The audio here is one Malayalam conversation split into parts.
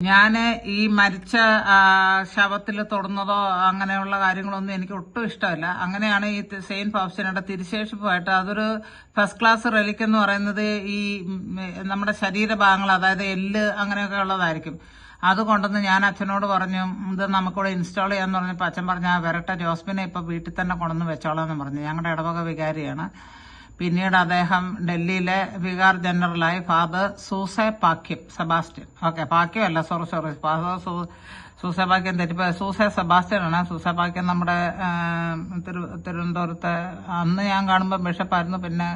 ഞാൻ ഈ മരിച്ച ശവത്തിൽ തൊടുന്നതോ അങ്ങനെയുള്ള കാര്യങ്ങളൊന്നും എനിക്ക് ഒട്ടും ഇഷ്ടമല്ല. അങ്ങനെയാണ് ഈ സെയിൻ സെയിന്റ് തിരിശേഷിപ്പുമായിട്ട് അതൊരു ഫസ്റ്റ് ക്ലാസ് റെലിക് എന്ന് പറയുന്നത് ഈ നമ്മുടെ ശരീരഭാഗങ്ങൾ അതായത് എല്ല് അങ്ങനെയൊക്കെ ഉള്ളതായിരിക്കും. അത് ഞാൻ അച്ഛനോട് പറഞ്ഞു ഇത് നമുക്കിവിടെ ഇൻസ്റ്റാൾ ചെയ്യാന്ന് പറഞ്ഞപ്പോൾ അച്ഛൻ പറഞ്ഞു ആ വരട്ടെ ജോസ്മിനെ ഇപ്പൊ വീട്ടിൽ തന്നെ കൊണ്ടുവന്ന് വെച്ചോളാം എന്ന് പറഞ്ഞു. ഞങ്ങളുടെ ഇടവക വികാരിയാണ്. പിന്നീട് അദ്ദേഹം ഡൽഹിയിലെ vicar ജനറലായി father Soosai Pakiam Sebastian. Okay Pakiam അല്ല sorry sorry father Soosai Pakiam തെറ്റിപ്പോ Soosai Sebastian ആണ് സൂസെ പാക്യം നമ്മുടെ തിരുവനന്തപുരത്തെ അന്ന് ഞാൻ കാണുമ്പോൾ ബിഷപ്പായിരുന്നു. പിന്നെ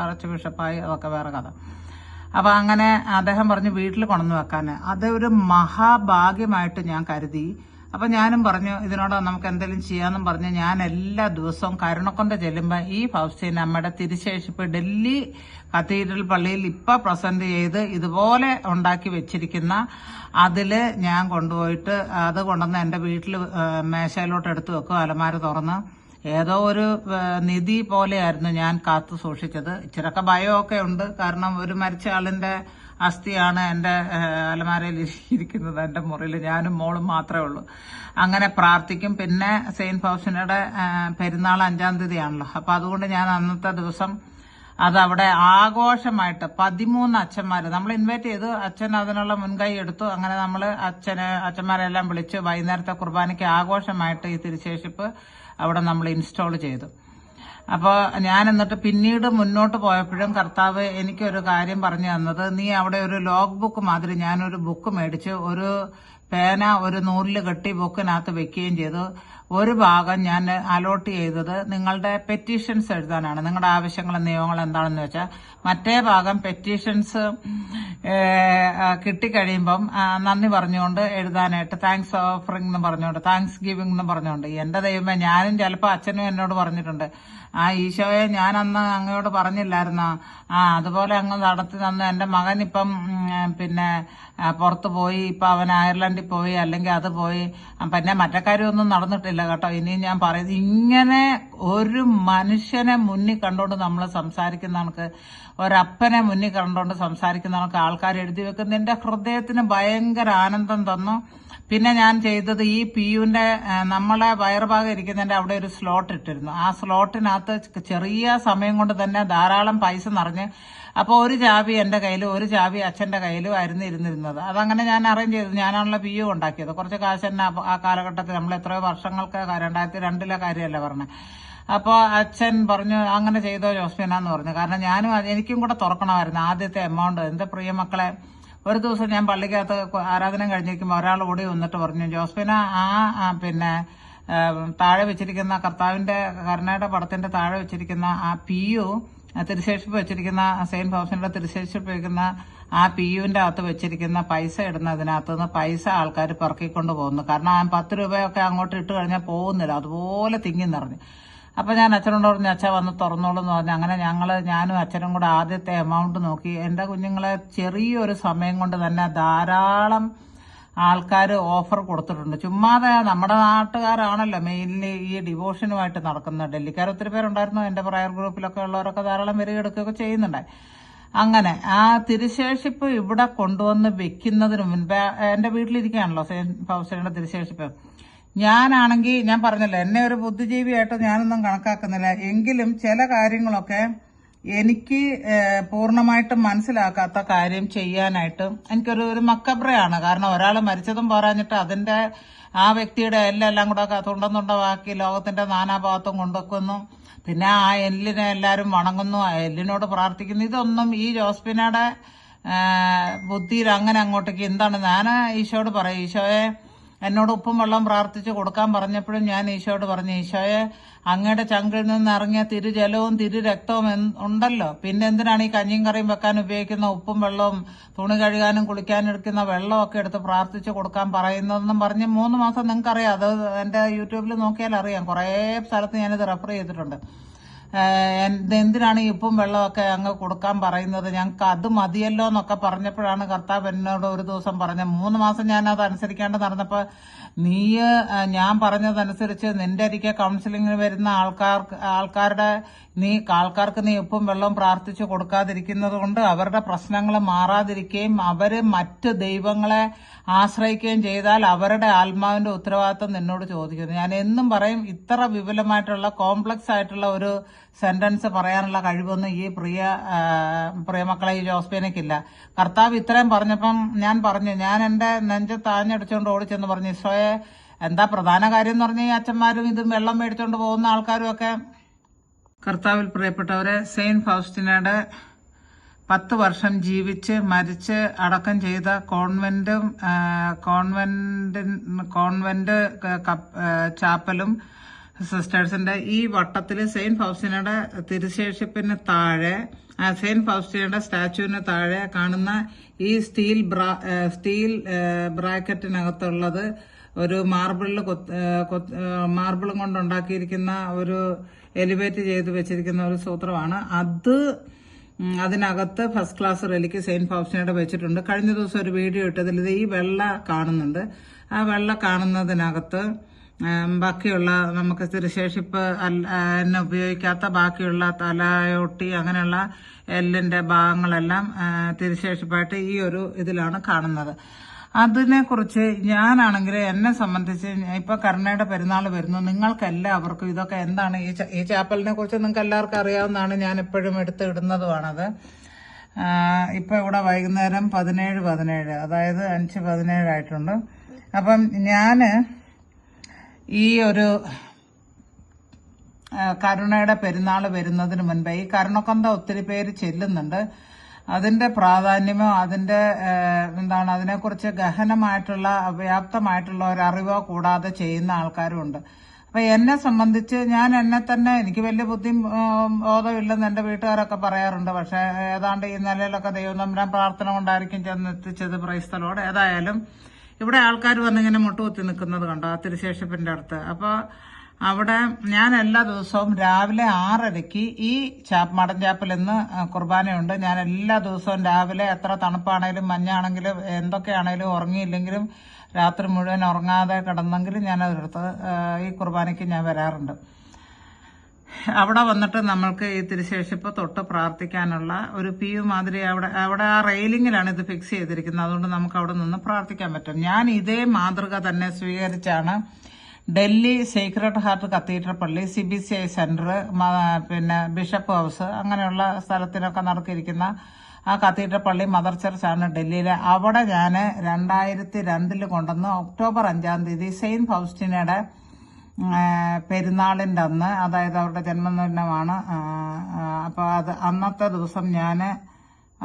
അറച്ച് ബിഷപ്പായി അതൊക്കെ വേറെ കഥ. അപ്പൊ അങ്ങനെ അദ്ദേഹം പറഞ്ഞു വീട്ടിൽ കൊണ്ടുവന്ന് വെക്കാൻ. ഒരു മഹാഭാഗ്യമായിട്ട് ഞാൻ കരുതി. അപ്പൊ ഞാനും പറഞ്ഞു ഇതിനോട് നമുക്ക് എന്തെങ്കിലും ചെയ്യാന്നും പറഞ്ഞു ഞാൻ എല്ലാ ദിവസവും കരുണക്കൊണ്ട് ചെല്ലുമ്പോൾ ഈ ഫൗസ്റ്റീൻ അമ്മയുടെ തിരിശേഷിപ്പ് ഡൽഹി കത്തീഡ്രൽ പള്ളിയിൽ ഇപ്പൊ പ്രസന്റ് ചെയ്ത് ഇതുപോലെ ഉണ്ടാക്കി വെച്ചിരിക്കുന്ന അതിൽ ഞാൻ കൊണ്ടുപോയിട്ട് അത് കൊണ്ടുവന്ന് എന്റെ വീട്ടിൽ മേശയിലോട്ട് എടുത്തു വെക്കും അലമാര തുറന്ന്. ഏതോ ഒരു നിധി പോലെയായിരുന്നു ഞാൻ കാത്തു സൂക്ഷിച്ചത്. ഇച്ചിരൊക്കെ ഭയമൊക്കെ ഉണ്ട്. കാരണം ഒരു മരിച്ച ആളിന്റെ അസ്ഥിയാണ് എന്റെ അലമാരയിൽ ഇരിക്കുന്നത് എന്റെ മുറിയിൽ. ഞാനും മോളും മാത്രമേ ഉള്ളൂ. അങ്ങനെ പ്രാർത്ഥിക്കും. പിന്നെ സെയിന്റ് ഫൗസിനയുടെ പെരുന്നാൾ അഞ്ചാം തീയതിയാണല്ലോ. അപ്പോൾ അതുകൊണ്ട് ഞാൻ അന്നത്തെ ദിവസം അതവിടെ ആഘോഷമായിട്ട് പതിമൂന്ന് അച്ഛന്മാര് നമ്മൾ ഇൻവൈറ്റ് ചെയ്തു. അച്ഛൻ അതിനുള്ള മുൻകൈ എടുത്തു. അങ്ങനെ നമ്മൾ അച്ഛന് അച്ഛന്മാരെല്ലാം വിളിച്ച് വൈകുന്നേരത്തെ കുർബാനയ്ക്ക് ആഘോഷമായിട്ട് ഈ തിരുശേഷിപ്പ് അവിടെ നമ്മൾ ഇൻസ്റ്റാൾ ചെയ്തു. അപ്പോൾ ഞാൻ എന്നിട്ട് പിന്നീട് മുന്നോട്ട് പോയപ്പോഴും കർത്താവ് എനിക്കൊരു കാര്യം പറഞ്ഞു തന്നത്. നീ അവിടെ ഒരു ലോഗ് ബുക്ക് മാതിരി ഞാനൊരു ബുക്ക് മേടിച്ച് ഒരു പേന ഒരു നൂലിൽ കെട്ടി ബുക്കിനകത്ത് വെക്കുകയും ചെയ്തു. ഒരു ഭാഗം ഞാൻ അലോട്ട് ചെയ്തത് നിങ്ങളുടെ പെറ്റീഷൻസ് എഴുതാനാണ്. നിങ്ങളുടെ ആവശ്യങ്ങളും നിയമങ്ങളും എന്താണെന്ന് വെച്ചാൽ മറ്റേ ഭാഗം പെറ്റീഷൻസ് കിട്ടിക്കഴിയുമ്പം നന്ദി പറഞ്ഞുകൊണ്ട് എഴുതാനായിട്ട് താങ്ക്സ് ഓഫറിംഗ് എന്ന് പറഞ്ഞുകൊണ്ട് താങ്ക്സ് ഗിവിംഗ് എന്ന് പറഞ്ഞുകൊണ്ട്. എന്റെ ദൈവമേ ഞാനും ചിലപ്പോൾ അച്ഛനും എന്നോട് പറഞ്ഞിട്ടുണ്ട്. ആ ഈശോയെ ഞാൻ അന്ന് അങ്ങയോട് പറഞ്ഞില്ലായിരുന്നോ? ആ അതുപോലെ അങ്ങ് നടത്തി തന്നു. എന്റെ മകൻ ഇപ്പം പിന്നെ പുറത്തു പോയി. ഇപ്പൊ അവൻ അയർലൻഡിൽ പോയി അല്ലെങ്കിൽ അത് പോയി. പിന്നെ മറ്റേ കാര്യമൊന്നും നടന്നിട്ടില്ല കേട്ടോ. ഇനിയും ഞാൻ പറയുന്നത് ഇങ്ങനെ ഒരു മനുഷ്യനെ മുന്നിൽ കണ്ടുകൊണ്ട് നമ്മൾ സംസാരിക്കുന്ന കണക്ക് ഒരപ്പനെ മുന്നിൽ കണ്ടുകൊണ്ട് സംസാരിക്കുന്ന കണക്ക് ആൾക്കാർ എഴുതി വെക്കുന്ന. എന്റെ ഹൃദയത്തിന് ഭയങ്കര ആനന്ദം തന്നു. പിന്നെ ഞാൻ ചെയ്തത് ഈ പിയുവിന്റെ നമ്മളെ വയറുഭാഗം ഇരിക്കുന്നതിന്റെ അവിടെ ഒരു സ്ലോട്ട് ഇട്ടിരുന്നു. ആ സ്ലോട്ടിനകത്ത് ചെറിയ സമയം കൊണ്ട് തന്നെ ധാരാളം പൈസ നിറഞ്ഞ് അപ്പോൾ ഒരു ചാവി എന്റെ കയ്യിലും ഒരു ചാവി അച്ഛന്റെ കയ്യിലും ആയിരുന്നു ഇരുന്നിരുന്നത്. അതങ്ങനെ ഞാൻ അറേഞ്ച് ചെയ്തു. ഞാനാണല്ലോ പി യു ഉണ്ടാക്കിയത്. കുറച്ച് കാശ് തന്നെ ആ- കാലഘട്ടത്തിൽ നമ്മൾ എത്രയോ വർഷങ്ങൾക്ക് രണ്ടായിരത്തി രണ്ടിലെ കാര്യമല്ല പറഞ്ഞത് അപ്പോൾ അച്ഛൻ പറഞ്ഞു അങ്ങനെ ചെയ്തോ ജോസ്മിനാന്ന് പറഞ്ഞു. കാരണം ഞാനും എനിക്കും കൂടെ തുറക്കണമായിരുന്നു ആദ്യത്തെ എമൗണ്ട് എന്റെ പ്രിയ മക്കളെ ഒരു ദിവസം ഞാൻ പള്ളിക്കകത്ത് ആരാധന കഴിഞ്ഞിരിക്കുമ്പോൾ ഒരാൾ ഓടി വന്നിട്ട് പറഞ്ഞു ജോസ്ഫിന ആ പിന്നെ താഴെ വെച്ചിരിക്കുന്ന കർത്താവിന്റെ കരുണയുടെ പടത്തിന്റെ താഴെ വെച്ചിരിക്കുന്ന ആ പി യു തിരുശേഷിപ്പ് വെച്ചിരിക്കുന്ന സെയിന്റ് ഫോസിന്റെ തിരുശേഷിപ്പ് വെക്കുന്ന ആ പി യുവിന്റെ അകത്ത് വെച്ചിരിക്കുന്ന പൈസ ഇടുന്നതിനകത്ത് നിന്ന് പൈസ ആൾക്കാർ പെറുക്കിക്കൊണ്ട് പോകുന്നു. കാരണം ആ പത്ത് രൂപയൊക്കെ അങ്ങോട്ട് ഇട്ട് കഴിഞ്ഞാൽ പോകുന്നില്ല. അതുപോലെ തിങ്ങി നിറഞ്ഞു. അപ്പൊ ഞാൻ അച്ഛനോട് പറഞ്ഞു അച്ഛ വന്ന് തുറന്നോളൂ എന്ന് പറഞ്ഞു. അങ്ങനെ ഞങ്ങൾ ഞാനും അച്ഛനും കൂടെ ആദ്യത്തെ എമൗണ്ട് നോക്കി. എന്റെ കുഞ്ഞുങ്ങളെ ചെറിയൊരു സമയം കൊണ്ട് തന്നെ ധാരാളം ആൾക്കാർ ഓഫർ കൊടുത്തിട്ടുണ്ട്. ചുമ്മാതെ നമ്മുടെ നാട്ടുകാരാണല്ലോ മെയിൻലി ഈ ഡിവോഷനുമായിട്ട് നടക്കുന്നത് ഡൽഹിക്കാർ ഒത്തിരി പേരുണ്ടായിരുന്നു. എന്റെ പ്രയർ ഗ്രൂപ്പിലൊക്കെ ഉള്ളവരൊക്കെ ധാരാളം വരികെടുക്കുകയൊക്കെ ചെയ്യുന്നുണ്ട്. അങ്ങനെ ആ തിരുശേഷിപ്പ് ഇവിടെ കൊണ്ടുവന്ന് വെക്കുന്നതിന് മുൻപ് എന്റെ വീട്ടിലിരിക്കുകയാണല്ലോ സെയിൻ ഫൗസിന്റെ തിരുശേഷിപ്പ്. ഞാനാണെങ്കിൽ ഞാൻ പറഞ്ഞല്ലോ എന്നെ ഒരു ബുദ്ധിജീവിയായിട്ട് ഞാനൊന്നും കണക്കാക്കുന്നില്ല. എങ്കിലും ചില കാര്യങ്ങളൊക്കെ എനിക്ക് പൂർണമായിട്ടും മനസ്സിലാക്കാത്ത കാര്യം ചെയ്യാനായിട്ട് എനിക്കൊരു ഒരു മക്കബ്രയാണ്. കാരണം ഒരാൾ മരിച്ചതും പറഞ്ഞിട്ട് അതിന്റെ ആ വ്യക്തിയുടെ എല്ലാം കൂടെ തുണ്ടന്നുണ്ടവാക്കി ലോകത്തിന്റെ നാനാഭാഗത്തും കൊണ്ടുവെക്കുന്നു. പിന്നെ ആ എല്ലിനെ എല്ലാവരും വണങ്ങുന്നു ആ എല്ലിനോട് പ്രാർത്ഥിക്കുന്നു. ഇതൊന്നും ഈ ജോസ്പിനയുടെ ബുദ്ധിയിൽ അങ്ങനെ അങ്ങോട്ടേക്ക് എന്താണ്? ഞാൻ ഈശോയോട് പറയും ഈശോയെ എന്നോട് ഉപ്പും വെള്ളം പ്രാർത്ഥിച്ച് കൊടുക്കാൻ പറഞ്ഞപ്പോഴും ഞാൻ ഈശോയോട് പറഞ്ഞു ഈശോയെ അങ്ങയുടെ ചങ്കിൽ നിന്ന് ഇറങ്ങിയ തിരു ജലവും തിരു രക്തവും ഉണ്ടല്ലോ. പിന്നെ എന്തിനാണ് ഈ കഞ്ഞിയും കറിയും വെക്കാൻ ഉപയോഗിക്കുന്ന ഉപ്പും വെള്ളവും തുണി കഴുകാനും കുളിക്കാനും എടുക്കുന്ന വെള്ളമൊക്കെ എടുത്ത് പ്രാർത്ഥിച്ച് കൊടുക്കാൻ പറയുന്നതെന്നും പറഞ്ഞ് മൂന്ന് മാസം നിങ്ങൾക്കറിയാം. അത് എന്റെ യൂട്യൂബിൽ നോക്കിയാൽ അറിയാം കുറേ സ്ഥലത്ത് ഞാനിത് റെഫർ ചെയ്തിട്ടുണ്ട്. എന്തിനാണ് ഇപ്പം വെള്ളമൊക്കെ അങ്ങ് കൊടുക്കാൻ പറയുന്നത്? ഞങ്ങൾക്ക് അത് മതിയല്ലോ എന്നൊക്കെ പറഞ്ഞപ്പോഴാണ് കർത്താവ് എന്നോട് ഒരു ദിവസം പറഞ്ഞത്. മൂന്ന് മാസം ഞാൻ അത് അനുസരിക്കാണ്ട് നടന്നപ്പോൾ നീ ഞാൻ പറഞ്ഞതനുസരിച്ച് നിന്റെ അരികെ കൗൺസിലിങ്ങിന് വരുന്ന ആൾക്കാർ ആൾക്കാരുടെ നീ ആൾക്കാർക്ക് നീ ഉപ്പും വെള്ളവും പ്രാർത്ഥിച്ചു കൊടുക്കാതിരിക്കുന്നത് കൊണ്ട് അവരുടെ പ്രശ്നങ്ങൾ മാറാതിരിക്കുകയും അവർ മറ്റ് ദൈവങ്ങളെ ആശ്രയിക്കുകയും ചെയ്താൽ അവരുടെ ആത്മാവിന്റെ ഉത്തരവാദിത്വം നിന്നോട് ചോദിക്കുന്നു. ഞാൻ എന്നും പറയും ഇത്ര വിപുലമായിട്ടുള്ള കോംപ്ലക്സ് ആയിട്ടുള്ള ഒരു സെന്റൻസ് പറയാനുള്ള കഴിവൊന്നും ഈ പ്രിയ പ്രിയമക്കളെ ഈ ജോസ്പേനയ്ക്കില്ല കർത്താവ് ഇത്രയും പറഞ്ഞപ്പം ഞാൻ പറഞ്ഞു ഞാൻ എന്റെ നെഞ്ച് താഞ്ഞടിച്ചുകൊണ്ട് ഓടിച്ചെന്ന് പറഞ്ഞു ഇസ്രോയെ എന്താ പ്രധാന കാര്യം എന്ന് പറഞ്ഞാൽ ഈ അച്ഛന്മാരും ഇതും വെള്ളം മേടിച്ചുകൊണ്ട് പോകുന്ന ആൾക്കാരും ഒക്കെ കർത്താവിൽ പ്രിയപ്പെട്ടവരെ സെയിന്റ് ഫൗസ്റ്റിനയുടെ പത്ത് വർഷം ജീവിച്ച് മരിച്ച് അടക്കം ചെയ്ത കോൺവെന്റും കോൺവെന്റി കോൺവെന്റ് ചാപ്പലും സിസ്റ്റേഴ്സിന്റെ ഈ വട്ടത്തിൽ സെയിന്റ് ഫൗസ്റ്റിനയുടെ തിരുശേഷിപ്പിന് താഴെ സെയിന്റ് ഫൗസ്റ്റിനയുടെ സ്റ്റാച്ചുവിന് താഴെ കാണുന്ന ഈ സ്റ്റീൽ ബ്രാ സ്റ്റീൽ ബ്രാക്കറ്റിനകത്തുള്ളത് ഒരു മാർബിളിൽ മാർബിളും കൊണ്ടുണ്ടാക്കിയിരിക്കുന്ന ഒരു എലിവേറ്റ് ചെയ്ത് വെച്ചിരിക്കുന്ന ഒരു സൂത്രമാണ്. അത് അതിനകത്ത് ഫസ്റ്റ് ക്ലാസ് റെലിക്ക് സെയിന്റ് ഫൗസ്റ്റിനയുടെ വെച്ചിട്ടുണ്ട്. കഴിഞ്ഞ ദിവസം ഒരു വീഡിയോ ഇട്ടതിൽ ഇത് ഈ വെള്ള കാണുന്നുണ്ട്. ആ വെള്ള കാണുന്നതിനകത്ത് ബാക്കിയുള്ള നമുക്ക് സ്ഥിരശേഷിപ്പ് എന്നെ ഉപയോഗിക്കാത്ത ബാക്കിയുള്ള തലയൊട്ടി അങ്ങനെയുള്ള എല്ലിന്റെ ഭാഗങ്ങളെല്ലാം തിരിശേഷിപ്പായിട്ട് ഈ ഒരു ഇതിലാണ് കാണുന്നത്. അതിനെക്കുറിച്ച് ഞാനാണെങ്കിൽ എന്നെ സംബന്ധിച്ച് ഇപ്പൊ കരുണയുടെ പെരുന്നാൾ വരുന്നു. നിങ്ങൾക്ക് എല്ലാവർക്കും ഇതൊക്കെ എന്താണ്? ഈ ഈ ചാപ്പലിനെ കുറിച്ച് നിങ്ങൾക്ക് എല്ലാവർക്കും അറിയാവുന്നതാണ് ഞാൻ എപ്പോഴും എടുത്ത് ഇടുന്നതുമാണത് ഇപ്പൊ ഇവിടെ വൈകുന്നേരം പതിനേഴ് പതിനേഴ് അതായത് അഞ്ച് പതിനേഴായിട്ടുണ്ട്. അപ്പം ഞാൻ ഈ ഒരു കരുണയുടെ പെരുന്നാൾ വരുന്നതിന് മുൻപേ ഈ കരുണക്കൊന്ത ഒത്തിരി പേര് ചെല്ലുന്നുണ്ട്. അതിന്റെ പ്രാധാന്യമോ അതിന്റെ എന്താണ് അതിനെക്കുറിച്ച് ഗഹനമായിട്ടുള്ള വ്യാപ്തമായിട്ടുള്ള ഒരു അറിവോ കൂടാതെ ചെയ്യുന്ന ആൾക്കാരും ഉണ്ട് അപ്പൊ എന്നെ സംബന്ധിച്ച് ഞാൻ എന്നെ തന്നെ എനിക്ക് വലിയ ബുദ്ധി ബോധമില്ലെന്ന് എന്റെ വീട്ടുകാരൊക്കെ പറയാറുണ്ട്. പക്ഷെ ഏതാണ്ട് ഈ നിലയിലൊക്കെ ദൈവം തമ്പുരാൻ പ്രാർത്ഥന കൊണ്ടായിരിക്കും ചെന്നെത്തിച്ചത് പ്രൈസ്തലോട്. ഏതായാലും ഇവിടെ ആൾക്കാർ വന്നിങ്ങനെ മുട്ടുകുത്തി നിൽക്കുന്നത് കണ്ടോ? ആ തിരുശേഷിപ്പിന്റെ അടുത്ത്. അപ്പോൾ അവിടെ ഞാൻ എല്ലാ ദിവസവും രാവിലെ ആറരയ്ക്ക് ഈ ചാപ്പ് മടൻ ചാപ്പിൽ ഇന്ന് കുർബാനയുണ്ട്. ഞാൻ എല്ലാ ദിവസവും രാവിലെ എത്ര തണുപ്പാണേലും മഞ്ഞാണെങ്കിലും എന്തൊക്കെയാണേലും ഉറങ്ങിയില്ലെങ്കിലും രാത്രി മുഴുവൻ ഉറങ്ങാതെ കിടന്നെങ്കിലും ഞാൻ അതെടുത്ത് ഈ കുർബാനയ്ക്ക് ഞാൻ വരാറുണ്ട്. അവിടെ വന്നിട്ട് നമ്മൾക്ക് ഈ തിരുശേഷിപ്പ് തൊട്ട് പ്രാർത്ഥിക്കാനുള്ള ഒരു പി യു മാതിരി അവിടെ അവിടെ ആ റെയിലിങ്ങിലാണ് ഇത് ഫിക്സ് ചെയ്തിരിക്കുന്നത്. അതുകൊണ്ട് നമുക്ക് അവിടെ നിന്ന് പ്രാർത്ഥിക്കാൻ പറ്റും. ഞാൻ ഇതേ മാതൃക തന്നെ സ്വീകരിച്ചാണ് ഡൽഹി സീക്രട്ട് ഹാർട്ട് കത്തീഡ്രൽ പള്ളി C B C I centre പിന്നെ ബിഷപ്പ് ഹൗസ് അങ്ങനെയുള്ള സ്ഥലത്തിനൊക്കെ നടക്കിയിരിക്കുന്ന ആ കത്തീഡ്രൽ പള്ളി മദർ ചർച്ചാണ് ഡൽഹിയിലെ. അവിടെ ഞാൻ രണ്ടായിരത്തി രണ്ടിൽ കൊണ്ടുവന്ന് ഒക്ടോബർ അഞ്ചാം തീയതി സെയിന്റ് ഫൗസ്റ്റിനയുടെ പെരുന്നാളിന്റെ അന്ന് അതായത് അവരുടെ ജന്മദിനമാണ് അപ്പോൾ അത് അന്നത്തെ ദിവസം ഞാൻ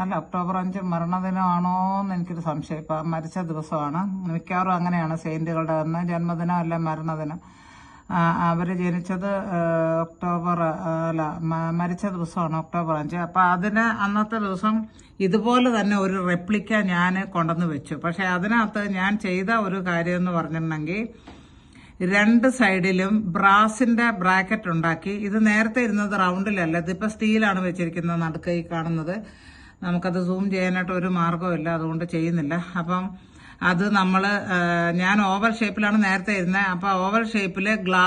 അല്ല ഒക്ടോബർ അഞ്ച് മരണദിനമാണോ എന്ന് എനിക്കൊരു സംശയം. ഇപ്പം മരിച്ച ദിവസമാണ്. മിക്കവാറും അങ്ങനെയാണ് സെയിന്റുകളുടെ അന്ന് ജന്മദിനം അല്ല മരണദിനം. അവർ ജനിച്ചത് ഒക്ടോബർ അല്ല മരിച്ച ദിവസമാണ് ഒക്ടോബർ അഞ്ച്. അപ്പം അതിന് അന്നത്തെ ദിവസം ഇതുപോലെ തന്നെ ഒരു റെപ്ലിക്ക ഞാൻ കൊണ്ടുവന്ന് വെച്ചു. പക്ഷെ അതിനകത്ത് ഞാൻ ചെയ്ത ഒരു കാര്യം എന്ന് പറഞ്ഞിട്ടുണ്ടെങ്കിൽ രണ്ട് സൈഡിലും ബ്രാസിന്റെ ബ്രാക്കറ്റ് ഉണ്ടാക്കി. ഇത് നേരത്തെ ഇരുന്നത് റൗണ്ടിലല്ല. ഇതിപ്പോ സ്റ്റീലാണ് വെച്ചിരിക്കുന്നത് നടുക്കൈ കാണുന്നത്. നമുക്കത് സൂം ചെയ്യാനായിട്ട് ഒരു മാർഗമില്ല അതുകൊണ്ട് ചെയ്യുന്നില്ല. അപ്പം അത് നമ്മൾ ഞാൻ ഓവൽ ഷേപ്പിലാണ് നേരത്തെ ഇരുന്നത് അപ്പോൾ ഓവൽ ഷേപ്പിൽ ഗ്ലാ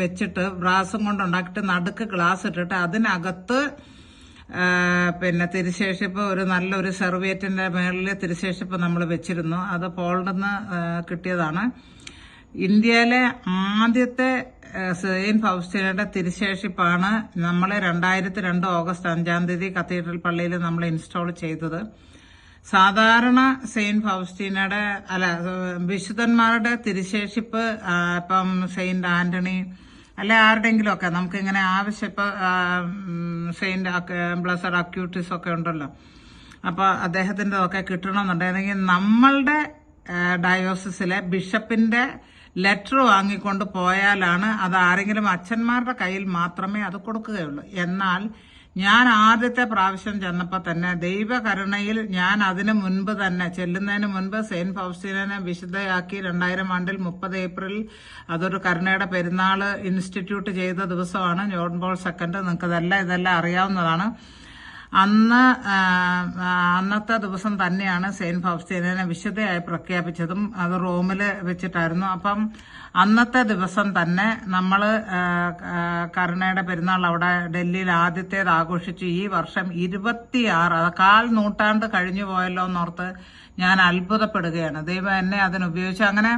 വെച്ചിട്ട് ബ്രാസും കൊണ്ട് ഉണ്ടാക്കിയിട്ട് നടുക്ക് ഗ്ലാസ് ഇട്ടിട്ട് അതിനകത്ത് പിന്നെ തിരുശേഷിപ്പ് ഒരു നല്ലൊരു സെർവിയറ്റിന്റെ മേളിൽ തിരുശേഷിപ്പ് നമ്മൾ വെച്ചിരുന്നു. അത് പോളിന്ന് കിട്ടിയതാണ്. ഇന്ത്യയിലെ ആദ്യത്തെ ഏഹ്, ഫൗസ്റ്റിനയുടെ തിരുശേഷിപ്പാണ് നമ്മൾ രണ്ടായിരത്തി രണ്ട് ഓഗസ്റ്റ് അഞ്ചാം തീയതി കത്തീഡ്രൽ പള്ളിയിൽ നമ്മൾ ഇൻസ്റ്റാൾ ചെയ്തത്. സാധാരണ സെയിന്റ് ഫൗസ്റ്റീനയുടെ അല്ല വിശുദ്ധന്മാരുടെ തിരുശേഷിപ്പ് ഇപ്പം സെയിന്റ് ആന്റണി അല്ലെ ആരുടെങ്കിലും ഒക്കെ നമുക്ക് ഇങ്ങനെ ആവശ്യം ഇപ്പൊ സെയിന്റ് ബ്ലസഡ് അക്യൂട്ടീസ് ഒക്കെ ഉണ്ടല്ലോ. അപ്പൊ അദ്ദേഹത്തിന്റെ ഒക്കെ കിട്ടണമെന്നുണ്ടെങ്കിൽ നമ്മളുടെ ഡയോസിസിലെ ബിഷപ്പിന്റെ ലെറ്റർ വാങ്ങിക്കൊണ്ട് പോയാലാണ് അത് ആരെങ്കിലും അച്ഛന്മാരുടെ കയ്യിൽ മാത്രമേ അത് കൊടുക്കുകയുള്ളൂ. എന്നാൽ ഞാൻ ആദ്യത്തെ പ്രാവശ്യം ചെന്നപ്പോൾ തന്നെ ദൈവകരുണയിൽ ഞാൻ അതിനു മുൻപ് തന്നെ ചെല്ലുന്നതിന് മുൻപ് സെയിന്റ് ഫൗസ്റ്റീനെ വിശുദ്ധയാക്കി രണ്ടായിരം ആണ്ടിൽ മുപ്പത് ഏപ്രിൽ അതൊരു കരുണയുടെ പെരുന്നാൾ ഇൻസ്റ്റിറ്റ്യൂട്ട് ചെയ്ത ദിവസമാണ്. John Paul second. നിങ്ങൾക്ക് ഇതെല്ലാം ഇതെല്ലാം അറിയാവുന്നതാണ്. അന്ന് അന്നത്തെ ദിവസം തന്നെയാണ് സെയിന്റ് ഫൗസ്റ്റീനെ വിശുദ്ധയായി പ്രഖ്യാപിച്ചതും അത് റോമിൽ വെച്ചിട്ടായിരുന്നു. അപ്പം അന്നത്തെ ദിവസം തന്നെ നമ്മൾ കരുണയുടെ പെരുന്നാൾ അവിടെ ഡൽഹിയിൽ ആദ്യത്തേത് ആഘോഷിച്ചു. ഈ വർഷം ഇരുപത്തിയാറ് കാൽ നൂറ്റാണ്ട് കഴിഞ്ഞു പോയല്ലോ എന്നോർത്ത് ഞാൻ അത്ഭുതപ്പെടുകയാണ്. ദൈവം എന്നെ അതിനുപയോഗിച്ച്. അങ്ങനെ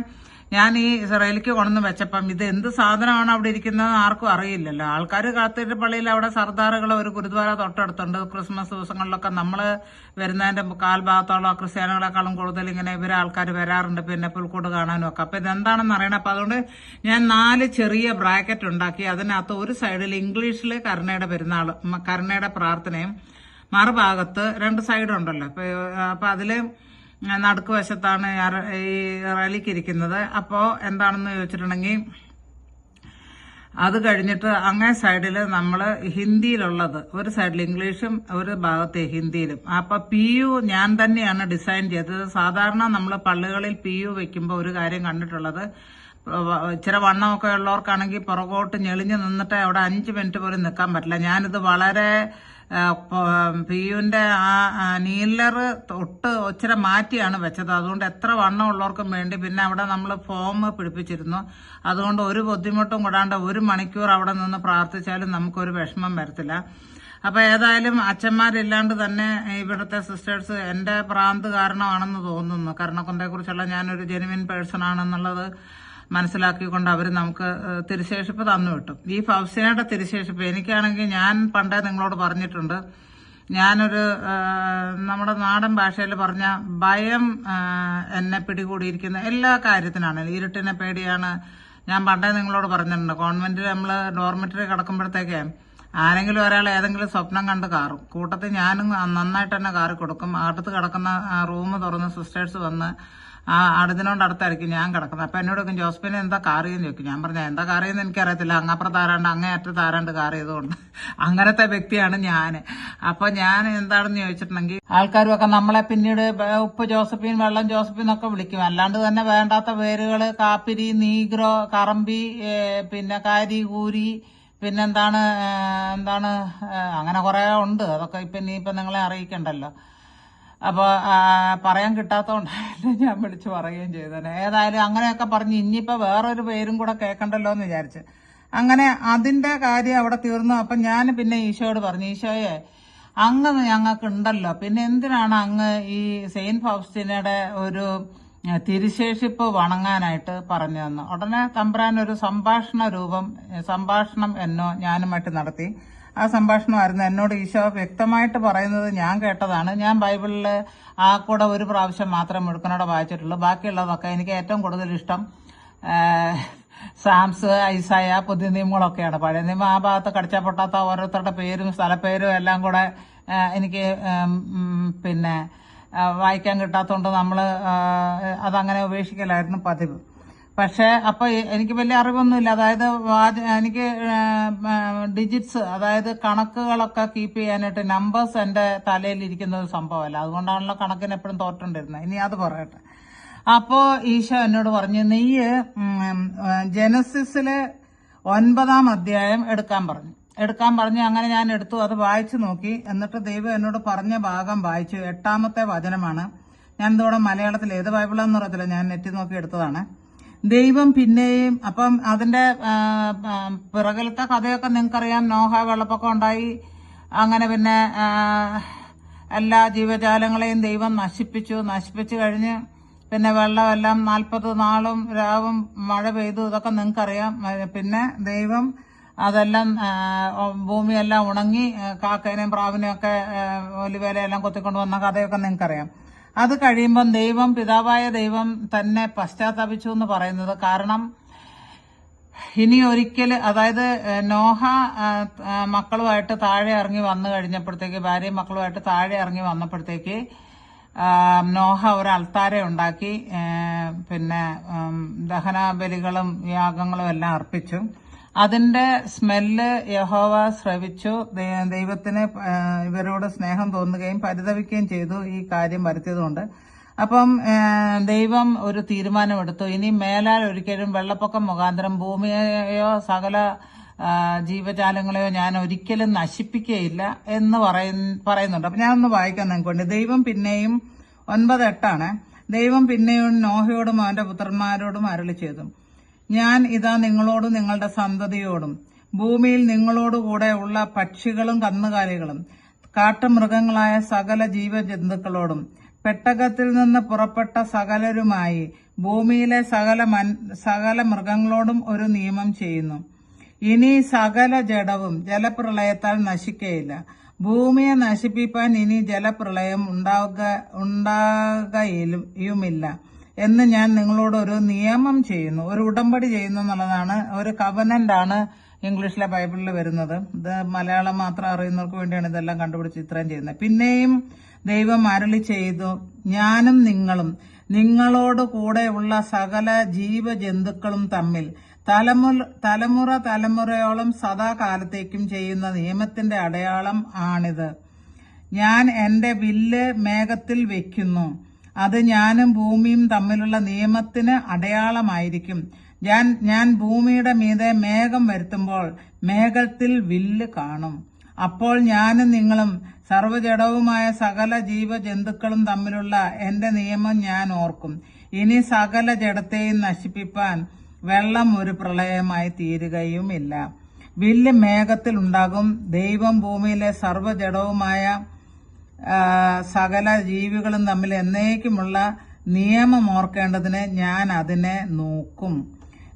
ഞാൻ ഈ ഇസ്രയേലിക്ക് കൊണ്ടുവന്ന് വെച്ചപ്പം ഇത് എന്ത് സാധനമാണ് അവിടെ ഇരിക്കുന്നത് ആർക്കും അറിയില്ലല്ലോ. ആൾക്കാർ കാത്തിട്ട് പള്ളിയിൽ അവിടെ സർദാറുകൾ ഒരു ഗുരുദ്വാര തൊട്ടടുത്തുണ്ട്. ക്രിസ്മസ് ദിവസങ്ങളിലൊക്കെ നമ്മൾ വരുന്നതിന്റെ കാൽഭാഗത്തോളം ക്രിസ്ത്യാനികളെക്കാളും കൂടുതൽ ഇങ്ങനെ ഇവരെ ആൾക്കാർ വരാറുണ്ട്. പിന്നെ പുൽക്കൂട് കാണാനും ഒക്കെ. അപ്പൊ ഇതെന്താണെന്ന് അറിയണം. അപ്പൊ അതുകൊണ്ട് ഞാൻ നാല് ചെറിയ ബ്രാക്കറ്റ് ഉണ്ടാക്കി. അതിനകത്ത് ഒരു സൈഡിൽ ഇംഗ്ലീഷിൽ കരുണയുടെ പെരുന്നാൾ കരുണയുടെ പ്രാർത്ഥനയും മറുഭാഗത്ത് രണ്ട് സൈഡുണ്ടല്ലോ. അപ്പൊ അപ്പൊ അതിൽ നടുക്ക് വശത്താണ് ഈ റാലിക്ക് ഇരിക്കുന്നത് അപ്പോൾ എന്താണെന്ന് ചോദിച്ചിട്ടുണ്ടെങ്കിൽ അത് കഴിഞ്ഞിട്ട് അങ്ങേ സൈഡിൽ നമ്മൾ ഹിന്ദിയിലുള്ളത് ഒരു സൈഡിൽ ഇംഗ്ലീഷും ഒരു ഭാഗത്ത് ഹിന്ദിയിലും. അപ്പൊ പി യു ഞാൻ തന്നെയാണ് ഡിസൈൻ ചെയ്തത്. സാധാരണ നമ്മൾ പള്ളികളിൽ പി യു വെക്കുമ്പോൾ ഒരു കാര്യം കണ്ടിട്ടുള്ളത് ഇച്ചിരി വണ്ണമൊക്കെ ഉള്ളവർക്കാണെങ്കിൽ പുറകോട്ട് ഞെളിഞ്ഞ് നിന്നിട്ട് അവിടെ അഞ്ച് മിനിറ്റ് പോലും നിൽക്കാൻ പറ്റില്ല. ഞാനിത് വളരെ പിയുവിന്റെ ആ നീലർ തൊട്ട് ഒച്ചിരി മാറ്റിയാണ് വെച്ചത്. അതുകൊണ്ട് എത്ര വണ്ണം ഉള്ളവർക്കും വേണ്ടി പിന്നെ അവിടെ നമ്മൾ ഫോം പിടിപ്പിച്ചിരുന്നു. അതുകൊണ്ട് ഒരു ബുദ്ധിമുട്ടും കൂടാണ്ട് ഒരു മണിക്കൂർ അവിടെ നിന്ന് പ്രാർത്ഥിച്ചാലും നമുക്കൊരു വിഷമം വരത്തില്ല. അപ്പൊ ഏതായാലും അച്ഛന്മാരില്ലാണ്ട് തന്നെ ഇവിടുത്തെ സിസ്റ്റേഴ്സ് എന്റെ പ്രാന്ത് കാരണമാണെന്ന് തോന്നുന്നു. കർണക്കുന്തയെക്കുറിച്ചുള്ള ഞാനൊരു ജെനുവിൻ പേഴ്സൺ ആണെന്നുള്ളത് മനസ്സിലാക്കിക്കൊണ്ട് അവർ നമുക്ക് തിരുശേഷിപ്പ് തന്നു വിട്ടു. ഈ ഫൗസിനയുടെ തിരുശേഷിപ്പ് എനിക്കാണെങ്കിൽ ഞാൻ പണ്ടേ നിങ്ങളോട് പറഞ്ഞിട്ടുണ്ട്. ഞാനൊരു നമ്മുടെ നാടൻ ഭാഷയിൽ പറഞ്ഞ ഭയം എന്നെ പിടികൂടിയിരിക്കുന്ന എല്ലാ കാര്യത്തിനാണ്. ഇരുട്ടിനെ പേടിയാണ്. ഞാൻ പണ്ടേ നിങ്ങളോട് പറഞ്ഞിട്ടുണ്ട്. കോൺവെന്റിൽ നമ്മൾ ഡോർമെറ്ററി കിടക്കുമ്പോഴത്തേക്ക് ആരെങ്കിലും ഒരാൾ ഏതെങ്കിലും സ്വപ്നം കണ്ട് കാറും. കൂട്ടത്തിൽ ഞാനും നന്നായിട്ട് തന്നെ കാറി കൊടുക്കും അടുത്ത് കിടക്കുന്ന റൂം തുറന്ന് സിസ്റ്റേഴ്സ് വന്ന് ആ അടുത്തിനോണ്ട് അടുത്തായിരിക്കും ഞാൻ കിടക്കുന്നത്. അപ്പൊ എന്നോട് ചോദിക്കും ജോസ്പിനെ എന്താ കാർ ചെയ്യുന്ന? ചോദിക്കും ഞാൻ പറഞ്ഞ എന്താ കാർ ചെയ്യുന്ന എനിക്കറിയത്തില്ല. അങ്ങപ്പുറത്ത് ആരാണ്ട് അങ്ങേയറ്റത്ത് ആരാണ്ട് കാർ ചെയ്തുകൊണ്ട് അങ്ങനത്തെ വ്യക്തിയാണ് ഞാൻ അപ്പൊ ഞാൻ എന്താണെന്ന് ചോദിച്ചിട്ടുണ്ടെങ്കിൽ ആൾക്കാരുമൊക്കെ നമ്മളെ പിന്നീട് ഉപ്പ് ജോസഫിൻ വെള്ളം ജോസഫിൻ എന്നൊക്കെ വിളിക്കും. അല്ലാണ്ട് തന്നെ വേണ്ടാത്ത പേരുകൾ കാപ്പിരി നീഗ്രോ കറമ്പി പിന്നെ കാരി കൂരി പിന്നെന്താണ് എന്താണ് അങ്ങനെ കുറെ ഉണ്ട്. അതൊക്കെ ഇപ്പൊ ഇനിയിപ്പൊ നിങ്ങളെ അറിയിക്കണ്ടല്ലോ. അപ്പോൾ പറയാൻ കിട്ടാത്തതുകൊണ്ടല്ലേ ഞാൻ വിളിച്ച് പറയുകയും ചെയ്തേനെ ഏതായാലും അങ്ങനെയൊക്കെ പറഞ്ഞ് ഇനിയിപ്പോൾ വേറൊരു പേരും കൂടെ കേൾക്കണ്ടല്ലോ എന്ന് വിചാരിച്ച്. അങ്ങനെ അതിന്റെ കാര്യം അവിടെ തീർന്നു. അപ്പം ഞാൻ പിന്നെ ഈശോയോട് പറഞ്ഞു ഈശോയെ അങ്ങ് ഞങ്ങൾക്ക് ഉണ്ടല്ലോ പിന്നെ എന്തിനാണ് അങ്ങ് ഈ സെയിൻ ഫൗസ്റ്റിനയുടെ ഒരു തിരുശേഷിപ്പ് വണങ്ങാനായിട്ട് പറഞ്ഞു തന്നു ഉടനെ തമ്പ്രാൻ ഒരു സംഭാഷണ രൂപം സംഭാഷണം എന്നോ ഞാനുമായിട്ട് നടത്തി. ആ സംഭാഷണമായിരുന്നു. എന്നോട് ഈശോ വ്യക്തമായിട്ട് പറയുന്നത് ഞാൻ കേട്ടതാണ്. ഞാൻ ബൈബിളിൽ ആ കൂടെ ഒരു പ്രാവശ്യം മാത്രം മുഴുക്കനോടെ വായിച്ചിട്ടുള്ളൂ. ബാക്കിയുള്ളതൊക്കെ എനിക്ക് ഏറ്റവും കൂടുതൽ ഇഷ്ടം സാംസ് ഐസായ പുതിയ നിയമങ്ങളൊക്കെയാണ്. പഴയ നിയമം ആ ഭാഗത്ത് കടിച്ചാൽ പൊട്ടാത്ത ഓരോരുത്തരുടെ പേരും സ്ഥലപ്പേരും എല്ലാം കൂടെ എനിക്ക് പിന്നെ വായിക്കാൻ കിട്ടാത്തതുകൊണ്ട് നമ്മൾ അതങ്ങനെ ഉപേക്ഷിക്കലായിരുന്നു പതിവ്. പക്ഷേ അപ്പോൾ എനിക്ക് വലിയ അറിവൊന്നുമില്ല. അതായത് എനിക്ക് ഡിജിറ്റ്സ് അതായത് കണക്കുകളൊക്കെ കീപ്പ് ചെയ്യാനായിട്ട് നമ്പേഴ്സ് എന്റെ തലയിൽ ഇരിക്കുന്ന ഒരു സംഭവമല്ല. അതുകൊണ്ടാണല്ലോ കണക്കിന് എപ്പോഴും തോറ്റുകൊണ്ടിരുന്നത് ഇനി അത് പറയട്ടെ. അപ്പോൾ ഈശോ എന്നോട് പറഞ്ഞു നീ ജനസിസിലെ ഒൻപതാം അധ്യായം എടുക്കാൻ പറഞ്ഞു. എടുക്കാൻ പറഞ്ഞു അങ്ങനെ ഞാൻ എടുത്തു. അത് വായിച്ചു നോക്കി. എന്നിട്ട് ദൈവം എന്നോട് പറഞ്ഞ ഭാഗം വായിച്ചു. എട്ടാമത്തെ വചനമാണ്. ഞാൻ ഇതോടെ മലയാളത്തിൽ ഏത് ബൈബിളാന്ന് അറിയത്തില്ല. ഞാൻ നെറ്റിൽ നോക്കി എടുത്തതാണ്. ദൈവം പിന്നെയും അപ്പം അതിന്റെ പിറകിലത്തെ കഥയൊക്കെ നിങ്ങൾക്കറിയാം. നോഹ വെള്ളപ്പൊക്കം ഉണ്ടായി. അങ്ങനെ പിന്നെ എല്ലാ ജീവജാലങ്ങളെയും ദൈവം നശിപ്പിച്ചു. നശിപ്പിച്ചു കഴിഞ്ഞ് പിന്നെ വെള്ളമെല്ലാം നാൽപ്പത് നാളും രാവും മഴ പെയ്തു. ഇതൊക്കെ നിങ്ങൾക്കറിയാം. പിന്നെ ദൈവം അതെല്ലാം ഭൂമിയെല്ലാം ഉണങ്ങി കാക്കേനെയും പ്രാവിനെയും ഒക്കെ ഒലിവേലയെല്ലാം കൊത്തിക്കൊണ്ട് വന്ന കഥയൊക്കെ നിങ്ങൾക്കറിയാം. അത് കഴിയുമ്പം ദൈവം പിതാവായ ദൈവം തന്നെ പശ്ചാത്തപിച്ചു എന്ന് പറയുന്നത് കാരണം ഇനി ഒരിക്കൽ അതായത് നോഹ മക്കളുമായിട്ട് താഴെ ഇറങ്ങി വന്നു കഴിഞ്ഞപ്പോഴത്തേക്ക് ഭാര്യയും മക്കളുമായിട്ട് താഴെ ഇറങ്ങി വന്നപ്പോഴത്തേക്ക് നോഹ ഒരു അൾത്താര ഉണ്ടാക്കി പിന്നെ ദഹന ബലികളും യാഗങ്ങളും എല്ലാം അർപ്പിച്ചു. അതിന്റെ സ്മെല്ല് യഹോവ ശ്രവിച്ചു ദൈവത്തിന് ഇവരോട് സ്നേഹം തോന്നുകയും പരിതപിക്കുകയും ചെയ്തു. ഈ കാര്യം വരുത്തിയതുകൊണ്ട്. അപ്പം ദൈവം ഒരു തീരുമാനമെടുത്തു. ഇനി മേലാൽ ഒരിക്കലും വെള്ളപ്പൊക്കം മുഖാന്തരം ഭൂമിയെയോ സകല ജീവജാലങ്ങളെയോ ഞാൻ ഒരിക്കലും നശിപ്പിക്കുകയില്ല എന്ന് പറയുന്ന- പറയുന്നുണ്ട്. അപ്പൊ ഞാനൊന്ന് വായിക്കാൻ നിങ്ങൾക്കുണ്ട് ദൈവം പിന്നെയും ഒൻപത് എട്ടാണ്. ദൈവം പിന്നെയും നോഹയോടും അവന്റെ പുത്രന്മാരോടും അരളി ചെയ്തു ഞാൻ ഇതാ നിങ്ങളോടും നിങ്ങളുടെ സന്തതിയോടും. ഭൂമിയിൽ നിങ്ങളോടുകൂടെ ഉള്ള പക്ഷികളും കന്നുകാലികളും കാട്ടുമൃഗങ്ങളായ സകല ജീവജന്തുക്കളോടും പെട്ടകത്തിൽ നിന്ന് പുറപ്പെട്ട സകലരുമായി ഭൂമിയിലെ സകല മൻ സകല മൃഗങ്ങളോടും ഒരു നിയമം ചെയ്യുന്നു. ഇനി സകല ജഡവും ജലപ്രളയത്താൽ നശിക്കയില്ല. ഭൂമിയെ നശിപ്പിക്കാൻ ഇനി ജലപ്രളയം ഉണ്ടാവുക ഉണ്ടാകുകയുമില്ല എന്ന് ഞാൻ നിങ്ങളോട് ഒരു നിയമം ചെയ്യുന്നു ഒരു ഉടമ്പടി ചെയ്യുന്നു എന്നുള്ളതാണ് ഒരു കവനന്റ് ആണ് ഇംഗ്ലീഷിലെ ബൈബിളിൽ വരുന്നത്. ഇത് മലയാളം മാത്രം അറിയുന്നവർക്ക് വേണ്ടിയാണ് ഇതെല്ലാം കണ്ടുപിടിച്ച് ഇത്രയും ചെയ്യുന്നത്. പിന്നെയും ദൈവം അരളി ചെയ്തു ഞാനും നിങ്ങളും നിങ്ങളോട് കൂടെയുള്ള സകല ജീവജന്തുക്കളും തമ്മിൽ തലമുറ തലമുറ തലമുറയോളം സദാകാലത്തേക്കും ചെയ്യുന്ന നിയമത്തിന്റെ അടയാളം ആണിത്. ഞാൻ എന്റെ വില്ല് മേഘത്തിൽ വെക്കുന്നു. അത് ഞാനും ഭൂമിയും തമ്മിലുള്ള നിയമത്തിന് അടയാളമായിരിക്കും. ഞാൻ ഞാൻ ഭൂമിയുടെ മീതെ മേഘം വരുത്തുമ്പോൾ മേഘത്തിൽ വില്ല് കാണും. അപ്പോൾ ഞാനും നിങ്ങളും സർവജടവുമായ സകല ജീവജന്തുക്കളും തമ്മിലുള്ള എന്റെ നിയമം ഞാൻ ഓർക്കും. ഇനി സകല ജഡത്തെയും നശിപ്പിപ്പാൻ വെള്ളം ഒരു പ്രളയമായി തീരുകയുമില്ല. വില്ല് മേഘത്തിൽ ഉണ്ടാകും ദൈവം ഭൂമിയിലെ സർവജടവുമായ സകല ജീവികളും തമ്മിൽ എന്നേക്കുമുള്ള നിയമം ഓർക്കേണ്ടതിന് ഞാൻ അതിനെ നോക്കും.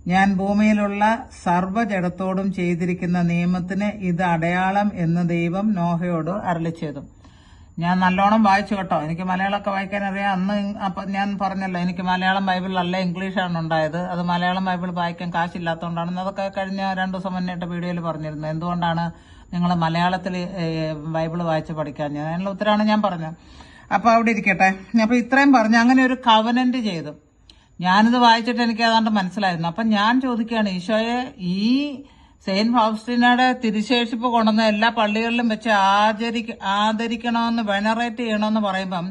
ഞാൻ ഭൂമിയിലുള്ള സർവജടത്തോടും ചെയ്തിരിക്കുന്ന നിയമത്തിന് ഇത് അടയാളം എന്ന് ദൈവം നോഹയോട് അരളി ചെയ്തു. ഞാൻ നല്ലോണം വായിച്ചു കേട്ടോ. എനിക്ക് മലയാളമൊക്കെ വായിക്കാൻ അറിയാം. അന്ന് അപ്പം ഞാൻ പറഞ്ഞല്ലോ എനിക്ക് മലയാളം ബൈബിളിലല്ല ഇംഗ്ലീഷാണ് ഉണ്ടായത്. അത് മലയാളം ബൈബിൾ വായിക്കാൻ കാശില്ലാത്തതുകൊണ്ടാണ് അതൊക്കെ കഴിഞ്ഞ രണ്ടു ദിവസം മുന്നേട്ട് വീഡിയോയിൽ പറഞ്ഞിരുന്നു. എന്തുകൊണ്ടാണ് നിങ്ങൾ മലയാളത്തിൽ ബൈബിൾ വായിച്ച് പഠിക്കാൻ അതിനുള്ള ഉത്തരമാണ് ഞാൻ പറഞ്ഞത്. അപ്പോൾ അവിടെ ഇരിക്കട്ടെ. അപ്പൊ ഇത്രയും പറഞ്ഞു. അങ്ങനെ ഒരു കവനന്റ് ചെയ്തു. ഞാനിത് വായിച്ചിട്ട് എനിക്ക് ഏതാണ്ട് മനസ്സിലായിരുന്നു. അപ്പൊ ഞാൻ ചോദിക്കുകയാണ് ഈശോയെ ഈ സെയിന്റ് ഫൗസ്റ്റിനയുടെ തിരിശേഷിപ്പ് കൊണ്ടുവന്ന എല്ലാ പള്ളികളിലും വെച്ച് ആചരിക്ക ആദരിക്കണമെന്ന് വെനറേറ്റ് ചെയ്യണമെന്ന് പറയുമ്പം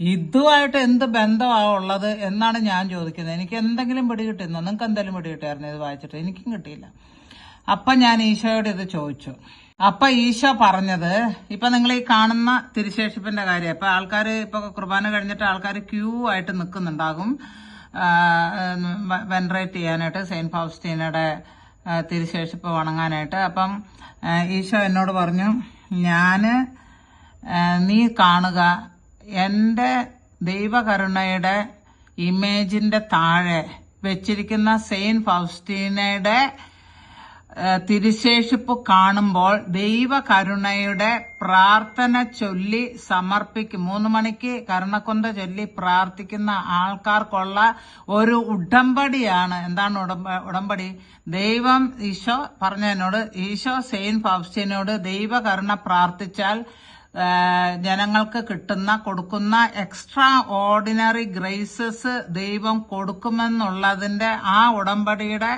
ഇതുമായിട്ട് എന്ത് ബന്ധമാണ് ഉള്ളത് എന്നാണ് ഞാൻ ചോദിക്കുന്നത്. എനിക്ക് എന്തെങ്കിലും പിടികിട്ടിരുന്നോ നിങ്ങൾക്ക് എന്തെങ്കിലും പിടികിട്ടായിരുന്നു ഇത് വായിച്ചിട്ട്? എനിക്കും കിട്ടിയില്ല. അപ്പൊ ഞാൻ ഈശോയോട് ഇത് ചോദിച്ചു. അപ്പൊ ഈശോ പറഞ്ഞത് ഇപ്പൊ നിങ്ങൾ ഈ കാണുന്ന തിരുശേഷിപ്പിന്റെ കാര്യം. ഇപ്പൊ ആൾക്കാർ ഇപ്പൊ കുർബാന കഴിഞ്ഞിട്ട് ആൾക്കാർ ക്യൂ ആയിട്ട് നിൽക്കുന്നുണ്ടാകും വെൻറേറ്റ് ചെയ്യാനായിട്ട് സെയിന്റ് ഫൗസ്റ്റീനയുടെ തിരുശേഷിപ്പ് വണങ്ങാനായിട്ട്. അപ്പം ഈശോ എന്നോട് പറഞ്ഞു ഞാൻ നീ കാണുക എന്റെ ദൈവകരുണയുടെ ഇമേജിന്റെ താഴെ വെച്ചിരിക്കുന്ന സെയിൻ ഫൗസ്റ്റീനയുടെ തിരുശേഷിപ്പ് കാണുമ്പോൾ ദൈവകരുണയുടെ പ്രാർത്ഥന ചൊല്ലി സമർപ്പിക്കും. മൂന്ന് മണിക്ക് കരുണക്കൊന്ത ചൊല്ലി പ്രാർത്ഥിക്കുന്ന ആൾക്കാർക്കുള്ള ഒരു ഉടമ്പടിയാണ്. എന്താണ് ഉടമ്പ ഉടമ്പടി? ദൈവം ഈശോ പറഞ്ഞതിനോട് ഈശോ സെയിൻ ദൈവ ദൈവകരുണ പ്രാർത്ഥിച്ചാൽ ജനങ്ങൾക്ക് കിട്ടുന്ന കൊടുക്കുന്ന എക്സ്ട്രാ ഓർഡിനറി ഗ്രേസസ് ദൈവം കൊടുക്കുമെന്നുള്ളതിന്റെ ആ ഉടമ്പടിയുടെ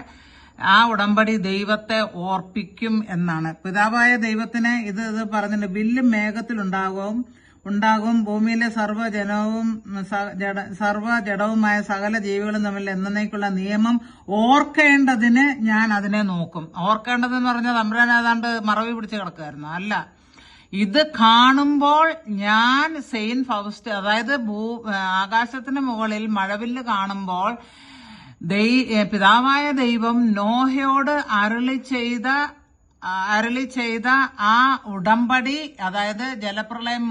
ആ ഉടമ്പടി ദൈവത്തെ ഓർപ്പിക്കും എന്നാണ്. പിതാവായ ദൈവത്തിന് ഇത് ഇത് പറഞ്ഞിട്ടുണ്ട് വില്ലും മേഘത്തിലുണ്ടാകും. ഉണ്ടാകും. ഭൂമിയിലെ സർവജനവും സർവജടവുമായ ജഡ- സർവജഡവുമായ സകല ജീവികളും തമ്മിൽ എന്നേക്കുള്ള നിയമം ഓർക്കേണ്ടതിന് ഞാൻ അതിനെ നോക്കും. ഓർക്കേണ്ടതെന്ന് പറഞ്ഞാൽ തമ്പുരാൻ ഏതാണ്ട് മറവി പിടിച്ച് കിടക്കുമായിരുന്നു അല്ല. ഇത് കാണുമ്പോൾ ഞാൻ സെയിൻ ഫൗസ്റ്റ് അതായത് ഭൂ ആകാശത്തിന് മുകളിൽ മഴവില്ല് കാണുമ്പോൾ പിതാവായ ദൈവം നോഹയോട് അരളി ചെയ്ത അരളി ചെയ്ത ആ ഉടമ്പടി അതായത് ജലപ്രളയം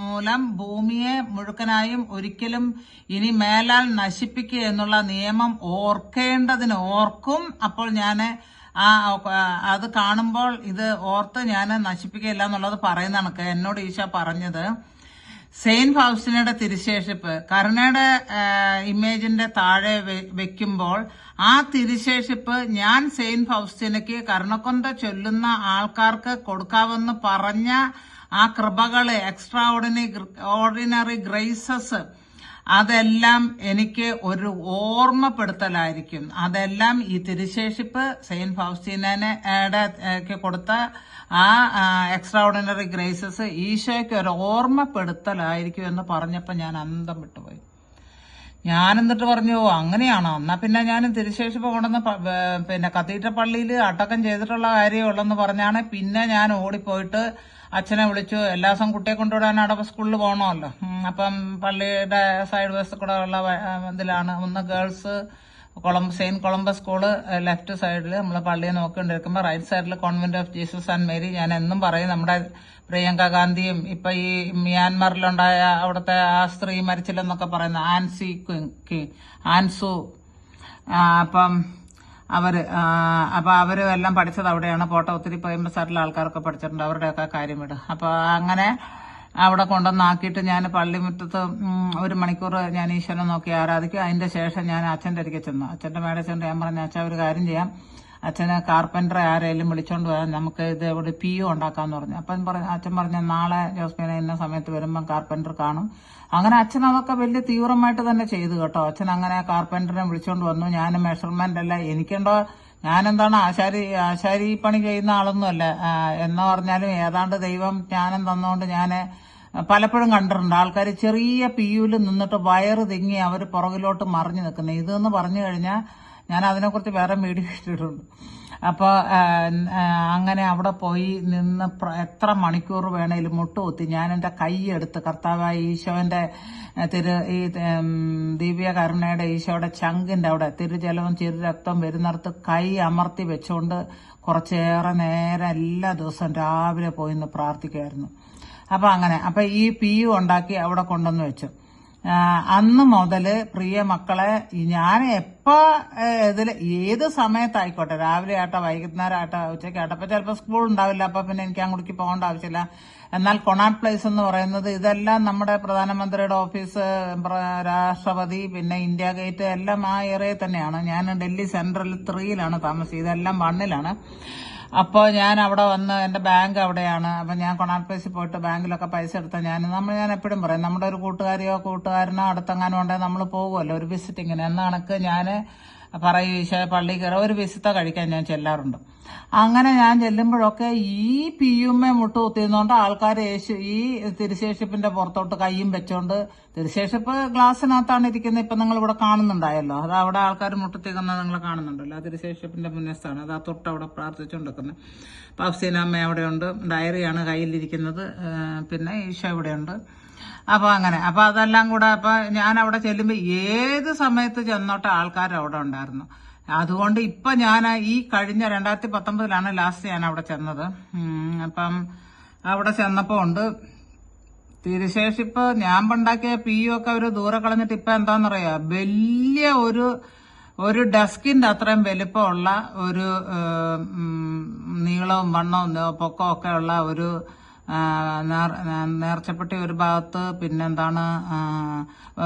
മൂലം ഭൂമിയെ മുഴുക്കനായും ഒരിക്കലും ഇനി മേലാൽ നശിപ്പിക്കുക എന്നുള്ള നിയമം ഓർക്കേണ്ടതിന് ഓർക്കും. അപ്പോൾ ഞാൻ ആ അത് കാണുമ്പോൾ ഇത് ഓർത്ത് ഞാൻ നശിപ്പിക്കുകയില്ല എന്നുള്ളത് പറയുന്ന എന്നോട് ഈശ പറഞ്ഞത്. സെയിന്റ് ഫൗസ്റ്റിനയുടെ തിരുശേഷിപ്പ് കരുണയുടെ ഇമേജിന്റെ താഴെ വെക്കുമ്പോൾ ആ തിരുശേഷിപ്പ് ഞാൻ സെയിന്റ് ഫൗസ്റ്റിനയ്ക്ക് കരുണക്കൊന്ത ചൊല്ലുന്ന ആൾക്കാർക്ക് കൊടുക്കാമെന്ന് പറഞ്ഞ ആ കൃപകൾ എക്സ്ട്രാ ഓർഡിനറി ഓർഡിനറി ഗ്രേസസ് അതെല്ലാം എനിക്ക് ഒരു ഓർമ്മപ്പെടുത്തലായിരിക്കും. അതെല്ലാം ഈ തിരുശേഷിപ്പ് സെയിന്റ് ഫൗസ്റ്റീനയുടെ കൊടുത്ത ആ എക്സ്ട്രാ ഓർഡിനറി ഗ്രേസസ് ഈശോയ്ക്ക് ഒരു ഓർമ്മപ്പെടുത്തലായിരിക്കും എന്ന് പറഞ്ഞപ്പോൾ ഞാൻ അന്തം വിട്ടുപോയി. ഞാൻ എന്നിട്ട് പറഞ്ഞു "ഓ, അങ്ങനെയാണോ? എന്നാ പിന്നെ ഞാൻ തിരുശേഷിപ്പ് കൊണ്ടുവന്ന് പിന്നെ കത്തീഡ്രൽ പള്ളിയിൽ അടക്കം ചെയ്തിട്ടുള്ള കാര്യമുള്ളെന്ന് പറഞ്ഞാണ് പിന്നെ ഞാൻ ഓടിപ്പോയിട്ട് അച്ഛനെ വിളിച്ചു എല്ലാ ദിവസവും കുട്ടിയെ കൊണ്ടുവിടാൻ അവിടെ സ്കൂളിൽ പോകണമല്ലോ അപ്പം പള്ളിയുടെ സൈഡ് വശത്ത് കൂടെ ഉള്ള ഇതിലാണ്. ഒന്ന് girls Columbus saint Columbus school left സൈഡിൽ നമ്മൾ പള്ളിയെ നോക്കിക്കൊണ്ടിരിക്കുമ്പോൾ റൈറ്റ് സൈഡിൽ convent of Jesus and Mary ഞാൻ എന്നും പറയും നമ്മുടെ പ്രിയങ്ക ഗാന്ധിയും ഇപ്പൊ ഈ മ്യാൻമറിലുണ്ടായ അവിടുത്തെ ആ സ്ത്രീ മരിച്ചില്ലെന്നൊക്കെ പറയുന്ന ആൻസി ആൻസു. അപ്പം അവർ അപ്പോൾ അപ്പൊ അവർ എല്ലാം പഠിച്ചത് അവിടെയാണ്. പോട്ട ഒത്തിരി പയ്യമ്പസാറിലെ ആൾക്കാരൊക്കെ പഠിച്ചിട്ടുണ്ട്. അവരുടെയൊക്കെ കാര്യം വിട്. അപ്പൊ അങ്ങനെ അവിടെ കൊണ്ടുവന്നാക്കിയിട്ട് ഞാൻ പള്ളിമുറ്റത്ത് ഒരു മണിക്കൂർ ഞാൻ ഈശ്വരനെ നോക്കി ആരാധിക്കും. അതിന്റെ ശേഷം ഞാൻ അച്ഛന്റെ അരികെ ചെന്നു. അച്ഛന്റെ മേടെ ഞാൻ പറഞ്ഞ അച്ഛാ ഒരു കാര്യം ചെയ്യാം. അച്ഛന് കാർപ്പന്ററെ ആരെങ്കിലും വിളിച്ചോണ്ട് പോയാൽ നമുക്ക് ഇത് ഇവിടെ പി യു ഉണ്ടാക്കാന്ന് പറഞ്ഞു. അപ്പം പറഞ്ഞു അച്ഛൻ പറഞ്ഞു നാളെ ജോസ്മീന ഇന്ന സമയത്ത് വരുമ്പം കാർപ്പന്റർ കാണും. അങ്ങനെ അച്ഛൻ അതൊക്കെ വലിയ തീവ്രമായിട്ട് തന്നെ ചെയ്തു കേട്ടോ. അച്ഛൻ അങ്ങനെ കാർപ്പന്ററിനെ വിളിച്ചോണ്ട് വന്നു. ഞാൻ മെഷർമെന്റ് അല്ല. എനിക്കുണ്ടോ ഞാനെന്താണ് ആശാരി ആശാരി പണി ചെയ്യുന്ന ആളൊന്നുമല്ല എന്ന് പറഞ്ഞാലും ഏതാണ്ട് ദൈവം ജ്ഞാനം തന്നുകൊണ്ട് ഞാൻ പലപ്പോഴും കണ്ടിട്ടുണ്ട്. ആൾക്കാർ ചെറിയ പിയുവിൽ നിന്നിട്ട് വയറ് തിങ്ങി അവർ പുറകിലോട്ട് മറിഞ്ഞു നിൽക്കുന്നത് ഇതെന്ന് പറഞ്ഞു കഴിഞ്ഞാൽ ഞാൻ അതിനെക്കുറിച്ച് വേറെ വീഡിയോ ഇട്ടിട്ടുണ്ട് അപ്പോൾ അങ്ങനെ അവിടെ പോയി നിന്ന് എത്ര മണിക്കൂർ വേണേലും മുട്ടുകുത്തി ഞാൻ എന്റെ കൈ എടുത്ത് കർത്താവായ ഈശോന്റെ തിരു ഈ ദിവ്യ കരുണയുടെ ഈശോയുടെ ചങ്കിന്റെ അവിടെ തിരുജലവും ചിരു രക്തം വരുന്നിടത്ത് കൈ അമർത്തി വെച്ചുകൊണ്ട് കുറച്ചേറെ നേരം എല്ലാ ദിവസവും രാവിലെ പോയി നിന്ന് പ്രാർത്ഥിക്കുമായിരുന്നു അപ്പോൾ അങ്ങനെ അപ്പോൾ ഈ പി യു ഉണ്ടാക്കി അവിടെ കൊണ്ടുവന്ന് വെച്ചു. അന്ന് മുതൽ പ്രിയ മക്കളെ ഞാൻ എപ്പോ ഇതിൽ ഏത് സമയത്തായിക്കോട്ടെ രാവിലെ ആട്ടെ വൈകുന്നേരം ആട്ടെ ഉച്ചയ്ക്ക് ആട്ടെ അപ്പൊ ചിലപ്പോൾ സ്കൂൾ ഉണ്ടാവില്ല അപ്പൊ പിന്നെ എനിക്ക് അങ്ങോട്ടേക്ക് പോകേണ്ട ആവശ്യമില്ല. എന്നാൽ കൊണാട്ട് പ്ലേസ് എന്ന് പറയുന്നത് ഇതെല്ലാം നമ്മുടെ പ്രധാനമന്ത്രിയുടെ ഓഫീസ് രാഷ്ട്രപതി പിന്നെ ഇന്ത്യ ഗേറ്റ് എല്ലാം ആ ഏരിയയിൽ തന്നെയാണ്. ഞാൻ ഡൽഹി സെൻട്രൽ ത്രീയിലാണ് താമസിച്ചത്. ഇതെല്ലാം വണ്ണിലാണ്. അപ്പോൾ ഞാൻ അവിടെ വന്ന് എന്റെ ബാങ്ക് അവിടെയാണ്. അപ്പം ഞാൻ കൊണാട്ട് പ്ലേസിൽ പോയിട്ട് ബാങ്കിലൊക്കെ പൈസ എടുത്ത ഞാൻ നമ്മൾ ഞാൻ എപ്പോഴും പറയും നമ്മുടെ ഒരു കൂട്ടുകാരിയോ കൂട്ടുകാരനോ അടുത്തെങ്ങാനും ഉണ്ടെങ്കിൽ നമ്മൾ പോകുമല്ലോ ഒരു വിസിറ്റിങ്ങിന് എന്ന കണക്ക്? ഞാൻ പറയും ഈശോ പള്ളി കയറി ഒരു വിശുദ്ധ കഴിക്കാൻ ഞാൻ ചെല്ലാറുണ്ട്. അങ്ങനെ ഞാൻ ചെല്ലുമ്പോഴൊക്കെ ഈ പിയുമ്മെ മുട്ടുകുത്തിയുന്നോണ്ട് ആൾക്കാർ യേശു ഈ തിരുശേഷിപ്പിന്റെ പുറത്തോട്ട് കൈയും വെച്ചോണ്ട് തിരുശേഷിപ്പ് ഗ്ലാസ്സിനകത്താണ് ഇരിക്കുന്നത്. ഇപ്പൊ നിങ്ങൾ ഇവിടെ കാണുന്നുണ്ടായല്ലോ. അത് അവിടെ ആൾക്കാർ മുട്ടുത്തിക്കുന്നത് നിങ്ങൾ കാണുന്നുണ്ടല്ലോ. ആ തിരുശേഷിപ്പിന്റെ മുന്നസ്ഥാണ് അത് ആ തൊട്ട് അവിടെ പ്രാർത്ഥിച്ചുകൊണ്ടിരിക്കുന്നത്. പഫ്സീനമ്മ അവിടെയുണ്ട്. ഡയറിയാണ് കയ്യിലിരിക്കുന്നത്. പിന്നെ ഈശോ ഇവിടെയുണ്ട്. അപ്പൊ അങ്ങനെ. അപ്പൊ അതെല്ലാം കൂടെ അപ്പൊ ഞാൻ അവിടെ ചെല്ലുമ്പോ ഏത് സമയത്ത് ചെന്നോട്ടെ ആൾക്കാർ അവിടെ ഉണ്ടായിരുന്നു. അതുകൊണ്ട് ഇപ്പൊ ഞാൻ ഈ കഴിഞ്ഞ രണ്ടായിരത്തി പത്തൊമ്പതിലാണ് ലാസ്റ്റ് ഞാൻ അവിടെ ചെന്നത് അപ്പം അവിടെ ചെന്നപ്പോ ഉണ്ട്. തിരുശേഷിപ്പ് ഞാൻ പണ്ടാക്കിയ പി യു ഒക്കെ അവർ ദൂരെ കളഞ്ഞിട്ട് ഇപ്പൊ എന്താന്നറിയാ? വലിയ ഒരു ഒരു ഡസ്കിന്റെ അത്രയും വലിപ്പമുള്ള ഒരു നീളവും വണ്ണവും പൊക്കവും ഒക്കെ ഉള്ള ഒരു നേർച്ചപ്പെട്ടി ഒരു ഭാഗത്ത് പിന്നെന്താണ്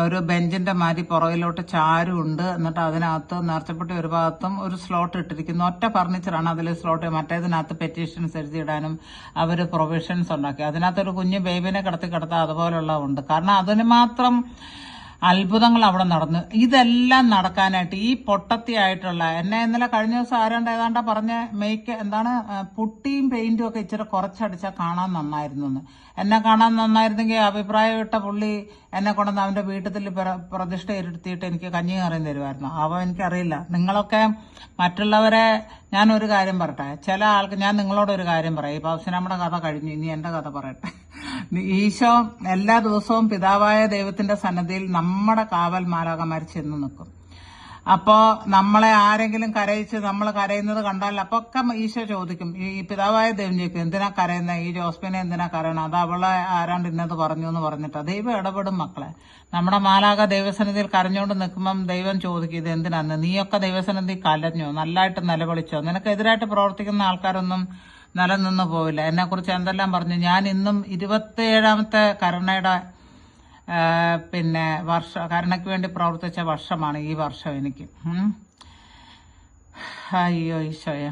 ഒരു ബെഞ്ചിന്റെ മാതിരി പുറകിലോട്ട് ചാരുണ്ട്. എന്നിട്ട് അതിനകത്ത് നേർച്ചപ്പെട്ടി ഒരു ഭാഗത്തും ഒരു സ്ലോട്ട് ഇട്ടിരിക്കുന്നു. ഒറ്റ ഫർണിച്ചറാണ് അതിൽ സ്ലോട്ട് മറ്റേതിനകത്ത് പെറ്റീഷൻസ് എഴുതിയിടാനും അവർ പ്രൊവിഷൻസ് ഉണ്ടാക്കി. അതിനകത്ത് ഒരു കുഞ്ഞു ബേബിനെ കിടത്തി കിടത്താൻ അതുപോലുള്ള ഉണ്ട്. കാരണം അതിന് മാത്രം അത്ഭുതങ്ങൾ അവിടെ നടന്നു. ഇതെല്ലാം നടക്കാനായിട്ട് ഈ പൊട്ടത്തിയായിട്ടുള്ള എന്നെ ഇന്നലെ കഴിഞ്ഞ ദിവസം ആരാണ്ട് ഏതാണ്ടാ പറഞ്ഞ മേക്ക് എന്താണ് പുട്ടിയും പെയിന്റും ഒക്കെ ഇച്ചിരി കുറച്ചടിച്ചാൽ കാണാൻ നന്നായിരുന്നു എന്ന് എന്നെ കാണാൻ നന്നായിരുന്നെങ്കിൽ അഭിപ്രായം ഇട്ട പുള്ളി എന്നെ കൊണ്ടുവന്ന് അവന്റെ വീട്ടിൽ പ്ര- പ്രതിഷ്ഠ ഇരുത്തിയിട്ട് എനിക്ക് കഞ്ഞി കറിയും തരുമായിരുന്നു. അവ എനിക്കറിയില്ല. നിങ്ങളൊക്കെ മറ്റുള്ളവരെ ഞാൻ ഒരു കാര്യം പറയട്ടെ. ചില ആൾക്ക് ഞാൻ നിങ്ങളോടൊരു കാര്യം പറയാം. ഇപ്പൊ നമ്മുടെ കഥ കഴിഞ്ഞു. ഇനി എന്റെ കഥ പറയട്ടെ. ഈശോ എല്ലാ ദിവസവും പിതാവായ ദൈവത്തിന്റെ സന്നദ്ധിയിൽ നമ്മുടെ കാവൽ മാലാകമാർ ചെന്ന് നിൽക്കും. അപ്പോ നമ്മളെ ആരെങ്കിലും കരയിച്ച് നമ്മൾ കരയുന്നത് കണ്ടാൽ അപ്പൊ ഒക്കെ ഈശോ ചോദിക്കും ഈ പിതാവായ ദൈവം ചോദിക്കും എന്തിനാ കരയുന്നത് ഈ ജോസ്പിനെ എന്തിനാ കരയണം? അത് അവളെ ആരാണ്ട് ഇന്നത് പറഞ്ഞു എന്ന് പറഞ്ഞിട്ട്. ദൈവം ഇടപെടും മക്കളെ. നമ്മുടെ മാലാക ദൈവസന്നിധിയിൽ കരഞ്ഞുകൊണ്ട് നിൽക്കുമ്പം ദൈവം ചോദിക്കും ഇത് എന്തിനാന്ന്? നീയൊക്കെ ദൈവസന്നിധി കലഞ്ഞോ? നല്ലതായിട്ട് നിലവിളിച്ചോ? നിനക്കെതിരായിട്ട് പ്രവർത്തിക്കുന്ന ആൾക്കാരൊന്നും നിലനിന്ന് പോവില്ല. എന്നെക്കുറിച്ച് എന്തെല്ലാം പറഞ്ഞു? ഞാൻ ഇന്നും ഇരുപത്തിയേഴാമത്തെ കരുണയുടെ പിന്നെ വർഷം കരുണയ്ക്ക് വേണ്ടി പ്രവർത്തിച്ച വർഷമാണ് ഈ വർഷം എനിക്ക്. അയ്യോ ഈശോയെ.